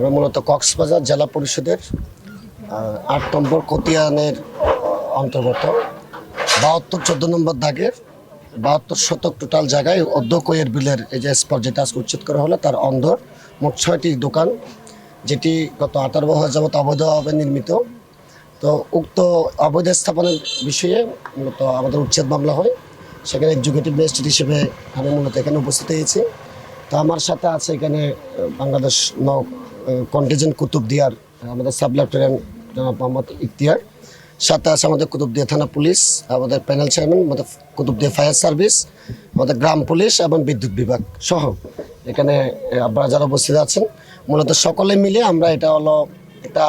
আমরা মূলত কক্সবাজার জেলা পরিষদের আট নম্বর কতিয়ানের অন্তর্গত। বাহাত্তর, চোদ্দ নম্বর দাগের, বাহাত্তর শতক টোটাল জায়গায় অধ্যক্ষয়ের বিলের এই যে স্পট যেটা আজকে উচ্ছেদ করা হলো, তার অন্দর মোট ছয়টি দোকান, যেটি গত আঠারো বছর যাবত অবৈধভাবে নির্মিত। তো উক্ত অবৈধ স্থাপনের বিষয়ে মূলত আমাদের উচ্ছেদ মামলা হয়। সেখানে এক্সিকিউটিভ ম্যাজিস্ট্রেট হিসেবে আমি মূলত এখানে উপস্থিত হয়েছি। তো আমার সাথে আছে এখানে বাংলাদেশ নৌ কন্টিজেন্ট কুতুবদিয়ার আমাদের সাব লেফটেন্যান্ট মোহাম্মদ ইখতিয়ার, সাথে আছে আমাদের কুতুবদিয়া থানা পুলিশ, আমাদের প্যানেল চেয়ারম্যান, আমাদের কুতুবদিয়া ফায়ার সার্ভিস, আমাদের গ্রাম পুলিশ এবং বিদ্যুৎ বিভাগ সহ। এখানে আপনারা যারা উপস্থিত আছেন, মূলত সকলে মিলে আমরা এটা হলো একটা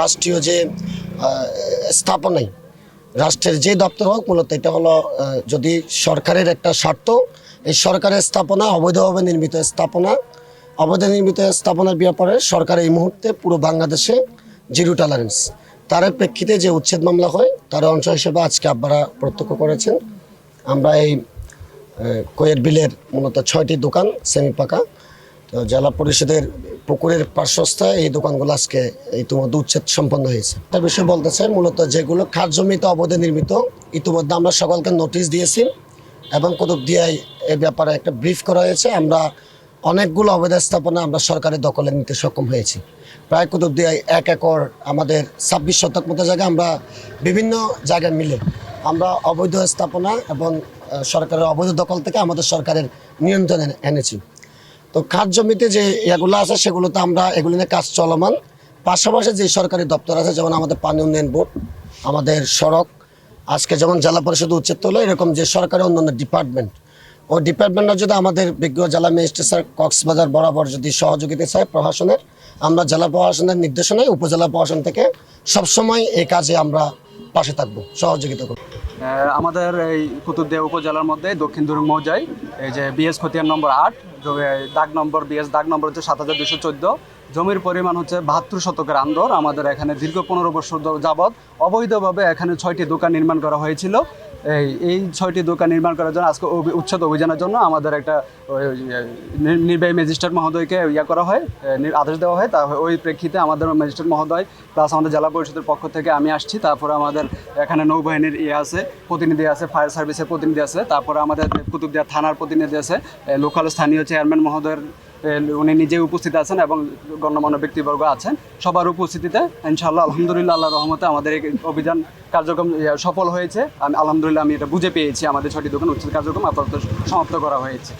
রাষ্ট্রীয় যে স্থাপনাই, রাষ্ট্রের যে দপ্তর হোক, মূলত এটা হলো যদি সরকারের একটা স্বার্থ, এই সরকারের স্থাপনা, অবৈধভাবে নির্মিত স্থাপনা অবৈধ নির্মিত স্থাপনার ব্যাপারে সরকার এই মুহূর্তে পুরো বাংলাদেশে জিরো টলারেন্স তার প্রেক্ষিতে যে উচ্ছেদ মামলা হয়, তার অংশ হিসেবে আজকে আপনারা প্রত্যক্ষ করেছেন। আমরা এই কোয়ের বিলের মূলত ছয়টি দোকান সেমি পাকা তো জেলা পরিষদের পুকুরের পার্শ্বস্থায় এই দোকানগুলো আজকে ইতিমধ্যে উচ্ছেদ সম্পন্ন হয়েছে। তার বিষয়ে বলতে চাই মূলত যেগুলো খাত জমিতে অবৈধ নির্মিত, ইতিমধ্যে আমরা সকলকে নোটিশ দিয়েছি এবং কুতুবদিয়ায় এ ব্যাপারে একটা ব্রিফ করা হয়েছে। আমরা অনেকগুলো অবৈধ স্থাপনা আমরা সরকারের দখলে নিতে সক্ষম হয়েছি। প্রায় কুতুবদিয়ায় এক একর আমাদের ছাব্বিশ শতক মতো জায়গা আমরা বিভিন্ন জায়গায় মিলে আমরা অবৈধ স্থাপনা এবং সরকারের অবৈধ দখল থেকে আমাদের সরকারের নিয়ন্ত্রণে এনেছি। তো খাত জমিতে যে এগুলো আছে সেগুলোতে আমরা এগুলো নিয়ে কাজ চলমান। পাশাপাশি যে সরকারি দপ্তর আছে, যেমন আমাদের পানি উন্নয়ন বোর্ড, আমাদের সড়ক, আজকে যেমন জেলা পরিষদ উচ্ছেদ হলো, এরকম যে সরকারি অন্যান্য ডিপার্টমেন্ট ও ডিপার্টমেন্টরা যদি আমাদের বিজ্ঞ জেলা ম্যাজিস্ট্রেট স্যার কক্সবাজার বরাবর যদি সহযোগিতা চায় প্রশাসনের, আমরা জেলা প্রশাসনের নির্দেশনায় উপজেলা প্রশাসন থেকে সবসময় এই কাজে আমরা পাশে থাকব, সহযোগিতা করব। আমাদের এই কুতুবদিয়া উপজেলার মধ্যে দক্ষিণ দুর্গ মৌজায় এই যে বিএস খতিয়ান নম্বর আট দাগ নম্বর বিএস দাগ নম্বর হচ্ছে সাত হাজার দুশো চোদ্দ। জমির পরিমাণ হচ্ছে বাহাত্তর শতকের আন্দর। আমাদের এখানে দীর্ঘ পনেরো বছর যাবৎ অবৈধভাবে এখানে ছয়টি দোকান নির্মাণ করা হয়েছিল। এই এই ছয়টি দোকান নির্মাণ করার জন্য আজকে উচ্ছেদ অভিযানের জন্য আমাদের একটা নির্বাহী ম্যাজিস্ট্রেট মহোদয়কে ইয়া করা হয় আদেশ দেওয়া হয়। তা, ওই প্রেক্ষিতে আমাদের ম্যাজিস্ট্রেট মহোদয়, প্লাস আমাদের জেলা পরিষদের পক্ষ থেকে আমি আসছি। তারপরে আমাদের এখানে নৌবাহিনীর ইয়ে আছে, প্রতিনিধি আছে, ফায়ার সার্ভিসের প্রতিনিধি আছে। তারপরে আমাদের কুতুবদিয়া থানার প্রতিনিধি আছে লোকাল স্থানীয় চেয়ারম্যান মহোদয়ের উনি নিজে উপস্থিত আছেন এবং গণ্যমান্য ব্যক্তিবর্গ আছেন। সবার উপস্থিতিতে ইনশাআল্লাহ, আলহামদুলিল্লাহ আল্লাহ রহমতে আমাদের এই অভিযান কার্যক্রম সফল হয়েছে। আমি, আলহামদুলিল্লাহ, আমি এটা বুঝে পেয়েছি। আমাদের ছয়টি দোকান, উচ্ছেদ কার্যক্রম আপাতত সমাপ্ত করা হয়েছে।